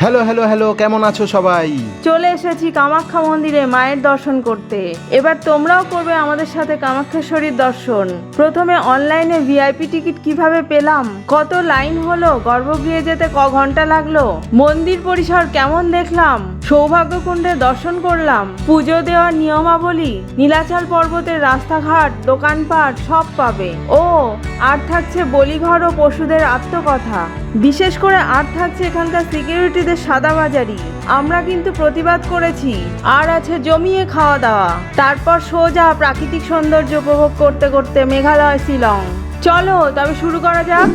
Hello hello hello কেমন আছো সবাই? চলে এসেছি কামাখ্যা মন্দিরে মায়ের দর্শন করতে। এবার তোমরাও করবে আমাদের সাথে কামাখ্যেশ্বরীর দর্শন। প্রথমে অনলাইনে ভিআইপি টিকিট কীভাবে পেলাম? কত লাইন হলো? গর্ভগৃহে যেতে ক ঘণ্টা লাগল? মন্দির পরিসর কেমন দেখলাম? সৌভাগ্যকুণ্ডে দর্শন করলাম। পুজো দেওয়ার নিয়মাবলী, নীলাচল পর্বতের রাস্তাঘাট, দোকানপাট সব পাবে। ও, আর থাকছে বলিঘর ও পশুদের আত্মকথা। বিশেষ করে আর থাকছে এখানকার সিকিউরিটিদের সাদাবাজারি। আমরা কিন্তু প্রতিবাদ করেছি। আর আছে জমিয়ে খাওয়া দাওয়া। তারপর সোজা প্রাকৃতিক সৌন্দর্য উপভোগ করতে করতে মেঘালয়, শিলং। চলো, তবে শুরু করা যাক।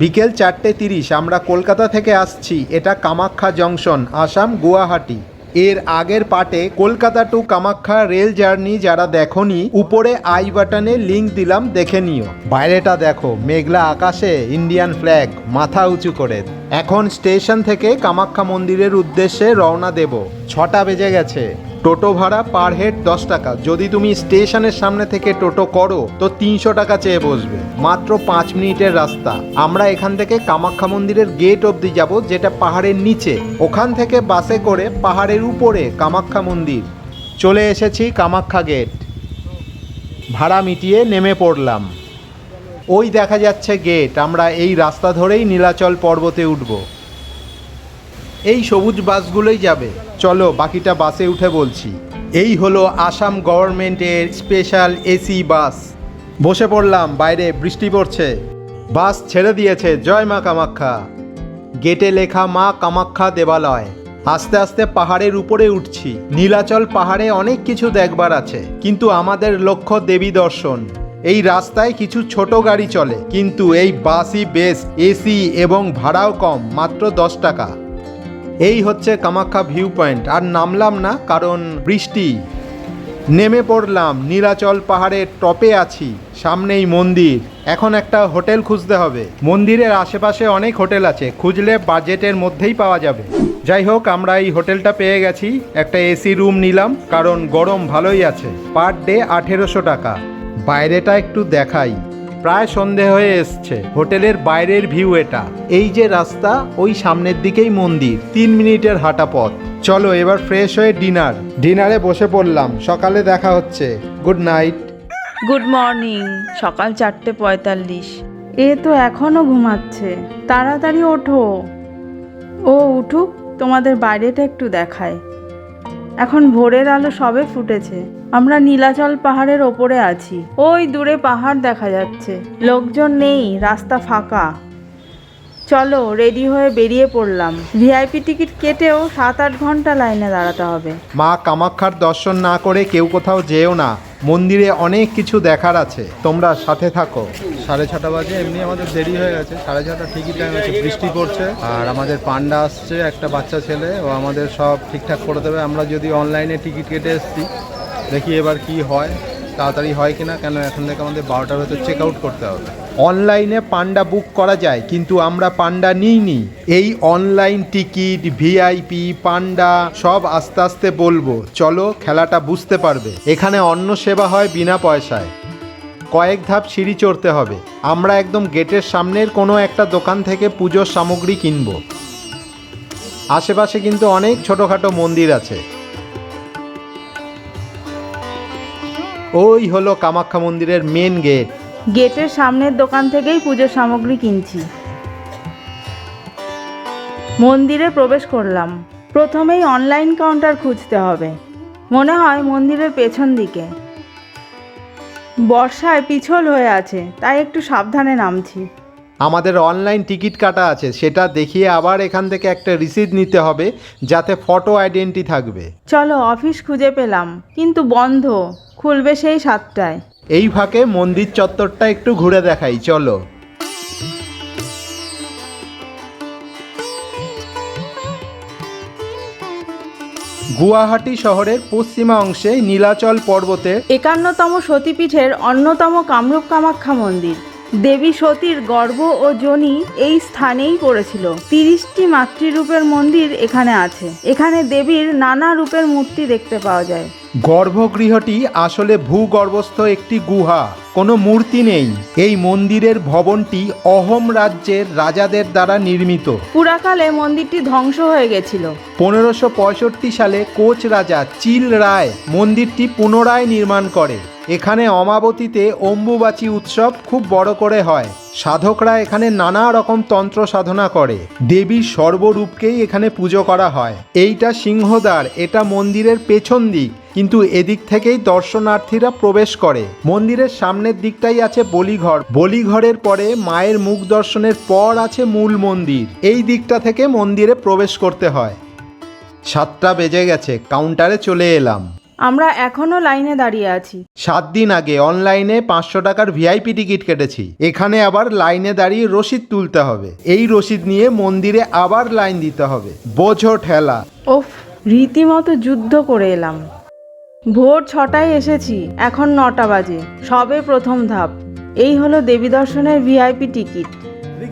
বিকেল চারটে তিরিশ আমরা কলকাতা থেকে আসছি। এটা কামাখ্যা জংশন, আসাম, গুয়াহাটি। এর আগের পার্টে Kolkata to Kamakhya rail journey যারা দেখনি, উপরে আই বাটনে লিঙ্ক দিলাম, দেখে নিও। বাইরেটা দেখো, মেঘলা আকাশে, ইন্ডিয়ান ফ্ল্যাগ, মাথা উঁচু করে। এখন স্টেশন থেকে কামাখ্যা মন্দিরের উদ্দেশ্যে রওনা দেব। ছটা বেজে গেছে। টোটো ভাড়া পার হেড দশ টাকা। যদি তুমি স্টেশনের সামনে থেকে টোটো করো, তো তিনশো টাকা চেয়ে বসবে। মাত্র পাঁচ মিনিটের রাস্তা। আমরা এখান থেকে কামাখ্যা মন্দিরের গেট অবধি যাব, যেটা পাহাড়ের নিচে। ওখান থেকে বাসে করে পাহাড়ের উপরে কামাখ্যা মন্দির। চলে এসেছি কামাখ্যা গেট ভাড়া মিটিয়ে নেমে পড়লাম। ওই দেখা যাচ্ছে গেট আমরা এই রাস্তা ধরেই নীলাচল পর্বতে উঠব। এই সবুজ বাসগুলোই যাবে। চলো, বাকিটা বাসে উঠে বলছি। এই হলো আসাম গভর্নমেন্টের স্পেশাল এসি বাস। বসে পড়লাম, বাইরে বৃষ্টি পড়ছে। বাস ছেড়ে দিয়েছে, জয় মা কামাখ্যা। গেটে লেখা মা কামাখ্যা দেবালয়। আস্তে আস্তে পাহাড়ের উপরে উঠছি। নীলাচল পাহাড়ে অনেক কিছু দেখবার আছে, কিন্তু আমাদের লক্ষ্য দেবী দর্শন। এই রাস্তায় কিছু ছোট গাড়ি চলে, কিন্তু এই বাসই বেস্ট এসি এবং ভাড়াও কম, মাত্র দশ টাকা। এই হচ্ছে কামাখ্যা ভিউ পয়েন্ট আর নামলাম না, কারণ বৃষ্টি। নেমে পড়লাম, নীলাচল পাহাড়ের টপে আছি, সামনেই মন্দির। এখন একটা হোটেল খুঁজতে হবে। মন্দিরের আশেপাশে অনেক হোটেল আছে, খুঁজলে বাজেটের মধ্যেই পাওয়া যাবে। যাই হোক, আমরা এই হোটেলটা পেয়ে গেছি। একটা এসি রুম নিলাম, কারণ গরম ভালোই আছে। পার ডে আঠেরোশো টাকা। বাইরেটা একটু দেখাই। প্রায় সন্ধে হয়ে এসছে। হোটেলের বাইরের ভিউ এটা। এই যে রাস্তা, ওই সামনের দিকেই মন্দির। তিন মিনিটের হাঁটা পথ। চলো এবার ফ্রেশ হয়ে ডিনার ডিনারে বসে পড়লাম। সকালে দেখা হচ্ছে। গুড নাইট গুড মর্নিং সকাল চারটে পঁয়তাল্লিশ। এ তো এখনও ঘুমাচ্ছে। তাড়াতাড়ি ওঠো। ও, উঠুক। তোমাদের বাইরেটা একটু দেখায়। এখন ভোরের আলো সবে ফুটেছে। আমরা নীলাচল পাহাড়ের ওপরে আছি। ওই দূরে পাহাড় দেখা যাচ্ছে। লোকজন নেই রাস্তা ফাঁকা। চলো রেডি হয়ে বেরিয়ে পড়লাম। ভিআইপি টিকিট কেটেও সাত আট ঘণ্টা লাইনে দাঁড়াতে হবে। মা কামাক্ষার দর্শন না করে কেউ কোথাও যেও না। মন্দিরে অনেক কিছু দেখার আছে। তোমরা সাথে থাকো। সাড়ে ছটা বাজে এমনি আমাদের দেরি হয়ে গেছে। সাড়ে ছটা ঠিকই টাইম আছে বৃষ্টি পড়ছে। আর আমাদের পান্ডা আসছে একটা বাচ্চা ছেলে। ও আমাদের সব ঠিকঠাক করে দেবে। আমরা যদি অনলাইনে টিকিট কেটে এসেছি দেখি এবার কি হয়, তাড়াতাড়ি হয় কিনা, কেন এখন থেকে আমাদের বারোটার ভেতর চেক আউট করতে হবে। অনলাইনে পান্ডা বুক করা যায়, কিন্তু আমরা পান্ডা নিইনি। এই অনলাইন টিকিট ভিআইপি পান্ডা, সব আস্তে আস্তে বলব। চলো, খেলাটা বুঝতে পারবে। এখানে অন্য সেবা হয় বিনা পয়সায়। কয়েক ধাপ সিঁড়ি চড়তে হবে। আমরা একদম গেটের সামনের কোনো একটা দোকান থেকে পুজোর সামগ্রী কিনবো। আশেপাশে কিন্তু অনেক ছোটোখাটো মন্দির আছে। ওই হলো কামাখ্যা মন্দিরের মেন গেট গেটের সামনের দোকান থেকেই পুজোর সামগ্রী কিনছি। মন্দিরে প্রবেশ করলাম। প্রথমেই অনলাইন কাউন্টার খুঁজতে হবে। মনে হয় মন্দিরের পেছন দিকে। বর্ষায় পিছল হয়ে আছে, তাই একটু সাবধানে নামছি। আমাদের অনলাইন টিকিট কাটা আছে সেটা দেখিয়ে আবার এখান থেকে একটা রিসিট নিতে হবে যাতে ফটো আইডেন্টি থাকবে। চলো অফিস খুঁজে পেলাম কিন্তু বন্ধ খুলবে সেই সাতটায়। এই ফাঁকে মন্দির চত্বরটা একটু ঘুরে দেখাই চলো। গুয়াহাটি শহরের পশ্চিমা অংশে নীলাচল পর্বতে একান্নতম সতীপীঠের অন্যতম কামরূপ কামাখ্যা মন্দির। দেবী সতীর গর্ভ ও যোনি এই স্থানেই পড়েছিল। তিরিশটি মাতৃরূপের মন্দির এখানে আছে। এখানে দেবীর নানা রূপের মূর্তি দেখতে পাওয়া যায়। গর্ভগৃহটি আসলে ভূগর্ভস্থ একটি গুহা। কোনো মূর্তি নেই। এই মন্দিরের ভবনটি অহোম রাজ্যের রাজাদের দ্বারা নির্মিত। পুরাকালে মন্দিরটি ধ্বংস হয়ে গেছিল। পনেরোশো পঁয়ষট্টি সালে কোচ রাজা চিল রায় মন্দিরটি পুনরায় নির্মাণ করে। এখানে অমাবতীতে অম্বুবাচী উৎসব খুব বড় করে হয়। সাধকরা এখানে নানা রকম তন্ত্র সাধনা করে। দেবীর সর্বরূপকেই এখানে পুজো করা হয়। এইটা সিংহদ্বার, এটা মন্দিরের পেছন দিক। কিন্তু এদিক থেকেই দর্শনার্থীরা প্রবেশ করে। মন্দিরের সামনের দিকটাই আছে বলিঘর। বলিঘরের পরে মায়ের মুখ দর্শনের পর আছে মূল মন্দির। এই দিকটা থেকে মন্দিরে প্রবেশ করতে হয়। সাতটা বেজে গেছে কাউন্টারে চলে এলাম। আমরা এখনও লাইনে দাঁড়িয়ে আছি। সাত দিন আগে অনলাইনে পাঁচশো টাকার ভিআইপি টিকিট কেটেছি। এখানে আবার লাইনে দাঁড়িয়ে রসিদ তুলতে হবে। এই রসিদ নিয়ে মন্দিরে আবার লাইন দিতে হবে। বোঝো ঠেলা। ওফ রীতিমতো যুদ্ধ করে এলাম। ভোর ছটায় এসেছি এখন নটা বাজে। সবে প্রথম ধাপ। এই হলো দেবী দর্শনের ভিআইপি টিকিট।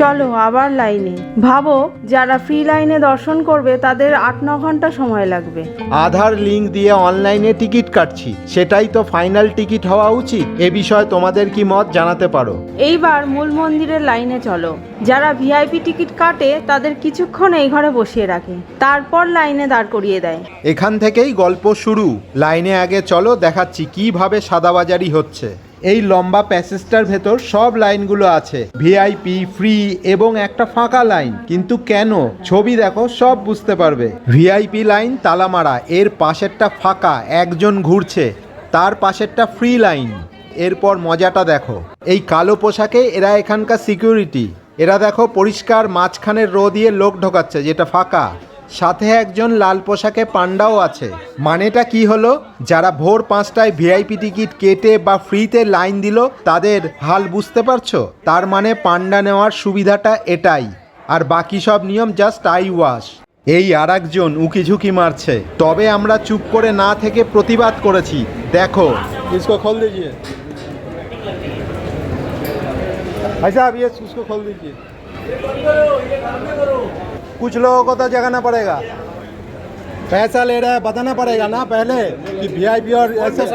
চলো আবার লাইনে। ভাবো যারা ফ্রি লাইনে দর্শন করবে তাদের আট ন ঘণ্টা সময় লাগবে। আধার লিঙ্ক দিয়ে অনলাইনে টিকিট কাটছি। সেটাই তো ফাইনাল টিকিট হওয়া উচিত। এ বিষয়ে তোমাদের কি মত জানাতে পারো? এইবার মূল মন্দিরের লাইনে চলো। যারা ভিআইপি টিকিট কাটে তাদের কিছুক্ষণ এই ঘরে বসিয়ে রাখে। তারপর লাইনে দাঁড় করিয়ে দেয়। এখান থেকেই গল্প শুরু। লাইনে আগে চলো দেখাচ্ছি কীভাবে সাদাবাজারি হচ্ছে। এই লম্বা প্যাসেজটার ভেতর সব লাইনগুলো আছে। ভিআইপি ফ্রি এবং একটা ফাঁকা লাইন। কিন্তু কেন? ছবি দেখো, সব বুঝতে পারবে। ভিআইপি লাইন, তালামারা। এর পাশেরটা ফাঁকা, একজন ঘুরছে। তার পাশেরটা ফ্রি লাইন। এরপর মজাটা দেখো। এই কালো পোশাকে এরা এখানকার সিকিউরিটি এরা দেখো পরিষ্কার মাঝখানের রো দিয়ে লোক ঢোকাচ্ছে, যেটা ফাঁকা। সাথে একজন লাল পোশাকে পান্ডাও আছে মানেটা কি হলো যারা ভোর পাঁচটায় ভিআইপি টিকিট কেটে বা ফ্রিতে লাইন দিল তাদের হাল বুঝতে পারছো তার মানে পান্ডা নেওয়ার সুবিধাটা এটাই আর বাকি সব নিয়ম জাস্ট আই ওয়াশ এই আর একজন উকি ঝুঁকি মারছে তবে আমরা চুপ করে না থেকে প্রতিবাদ করেছি দেখো इसको खोल दीजिए भाई साहब ये उसको खोल दीजिए कुछ लोगों को तो जगाना पड़ेगा। पैसा ले रहा है बताना पड़ेगा ना पहले कि वीआईपी और ऐसे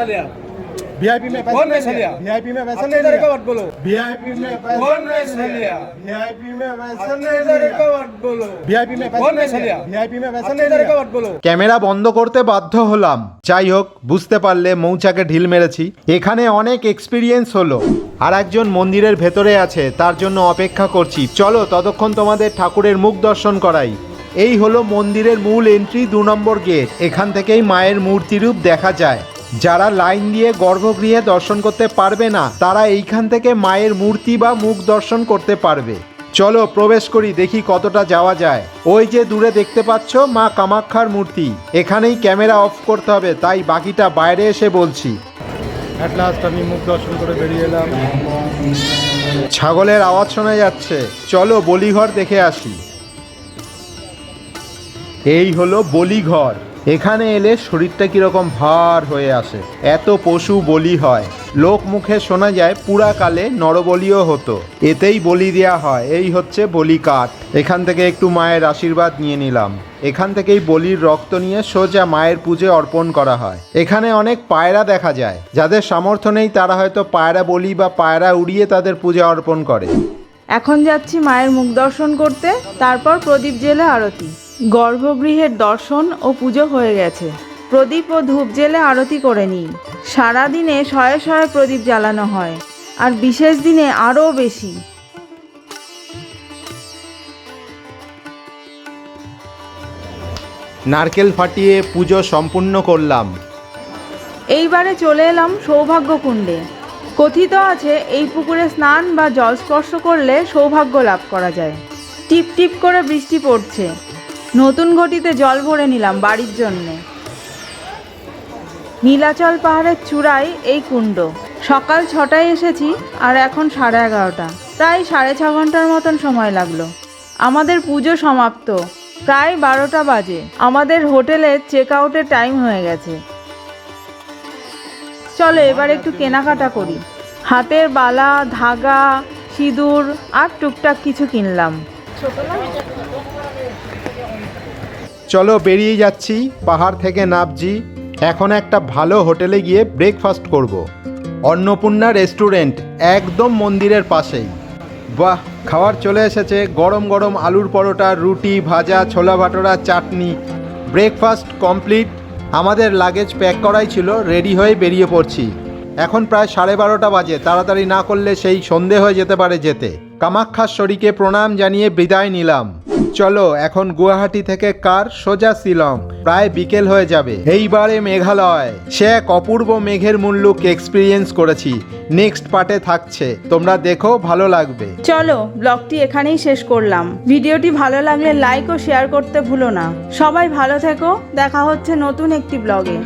वीआईपी में कौन पैसा लिया? वीआईपी में पैसा अपने नहीं इधर लिया का मत बोलो वीआईपी में पैसा कौन पैसा लिया? वीआईपी में पैसा अपने नहीं इधर का लिया मत बोलो वीआईपी में पैसा कौन नहीं पैसा लिया लिया? वीआईपी में पैसा अपने नहीं इधर लिया का मत बोलो ক্যামেরা বন্ধ করতে বাধ্য হলাম যাই হোক বুঝতে পারলে মৌচাকে ঢিল মেরেছি এখানে অনেক এক্সপিরিয়েন্স হলো আর একজন মন্দিরের ভেতরে আছে তার জন্য অপেক্ষা করছি চলো ততক্ষণ তোমাদের ঠাকুরের মুখ দর্শন করাই এই হলো মন্দিরের মূল এন্ট্রি দু নম্বর গেট এখান থেকেই মায়ের মূর্তিরূপ দেখা যায় যারা লাইন দিয়ে গর্ভগৃহে দর্শন করতে পারবে না তারা এইখান থেকে মায়ের মূর্তি বা মুখ দর্শন করতে পারবে। চলো প্রবেশ করি দেখি কতটা যাওয়া যায়। ওই যে দূরে দেখতে পাচ্ছ মা কামাক্ষার মূর্তি। এখানেই ক্যামেরা অফ করতে হবে তাই বাকিটা বাইরে এসে বলছি। এট লাস্ট আমি মুখ দর্শন করে বেরিয়ে এলাম। ছাগলের আওয়াজ শোনা যাচ্ছে। চলো বলিঘর দেখে আসি। এই হলো বলিঘর। এখানে এলে শরীরটা কীরকম ভার হয়ে আসে। এত পশু বলি হয়। লোক মুখে শোনা যায় পুরাকালে নরবলিও হতো। এতেই বলি দেওয়া হয়, এই হচ্ছে বলি কাঠ। এখান থেকে একটু মায়ের আশীর্বাদ নিয়ে নিলাম। এখান থেকেই বলির রক্ত নিয়ে সোজা মায়ের পুজো অর্পণ করা হয়। এখানে অনেক পায়রা দেখা যায়। যাদের সামর্থ্য নেই, তারা হয়তো পায়রা বলি বা পায়রা উড়িয়ে তাদের পূজা অর্পণ করে। এখন যাচ্ছি মায়ের মুখ দর্শন করতে, তারপর প্রদীপ জেলে আরতি। গর্ভগৃহের দর্শন ও পুজো হয়ে গেছে। প্রদীপ ও ধূপ জেলে আরতি করে নিই সারাদিনে শয়ে শয়ে প্রদীপ জ্বালানো হয় আর বিশেষ দিনে আরও বেশি। নারকেল ফাটিয়ে পুজো সম্পূর্ণ করলাম। এইবারে চলে এলাম সৌভাগ্য কুণ্ডে কথিত আছে এই পুকুরে স্নান বা জল স্পর্শ করলে সৌভাগ্য লাভ করা যায়। টিপ টিপ করে বৃষ্টি পড়ছে। নতুন ঘটিতে জল ভরে নিলাম বাড়ির জন্যে। নীলাচল পাহাড়ের চূড়ায় এই কুণ্ড। সকাল ছটায় এসেছি আর এখন সাড়ে এগারোটা। প্রায় সাড়ে ছ ঘণ্টার মতন সময় লাগল। আমাদের পুজো সমাপ্ত। প্রায় বারোটা বাজে। আমাদের হোটেলের চেক আউটের টাইম হয়ে গেছে। চলো এবার একটু কেনাকাটা করি। হাতের বালা, ধাগা, সিঁদুর আর টুকটাক কিছু কিনলাম। চলো বেরিয়ে যাচ্ছি, পাহাড় থেকে নামছি। এখন একটা ভালো হোটেলে গিয়ে ব্রেকফাস্ট করব। অন্নপূর্ণা রেস্টুরেন্ট একদম মন্দিরের পাশেই। বাহ খাওয়ার চলে এসেছে। গরম গরম আলুর পরোটা, রুটি, ভাজা, ছোলা ভাটোরা, চাটনি। ব্রেকফাস্ট কমপ্লিট আমাদের লাগেজ প্যাক করাই ছিল রেডি হয়ে বেরিয়ে পড়ছি। এখন প্রায় সাড়ে বারোটা বাজে। তাড়াতাড়ি না করলে সেই সন্ধে হয়ে যেতে পারে যেতে। কামাক্ষাশ্বরীকে প্রণাম জানিয়ে বিদায় নিলাম। চলো, এখন গুয়াহাটি থেকে কার সোজা শিলং? প্রায় বিকেল হয়ে যাবে। এইবারে মেঘালয়। সে এক অপূর্ব মেঘের মুল্লুক এক্সপিরিয়েন্স করেছি। নেক্সট পার্টে থাকছে। তোমরা দেখো, ভালো লাগবে। চলো ব্লগটি এখানেই শেষ করলাম। ভিডিওটি ভালো লাগলে লাইক ও শেয়ার করতে ভুলো না। সবাই ভালো থেকো। দেখা হচ্ছে নতুন একটি ব্লগে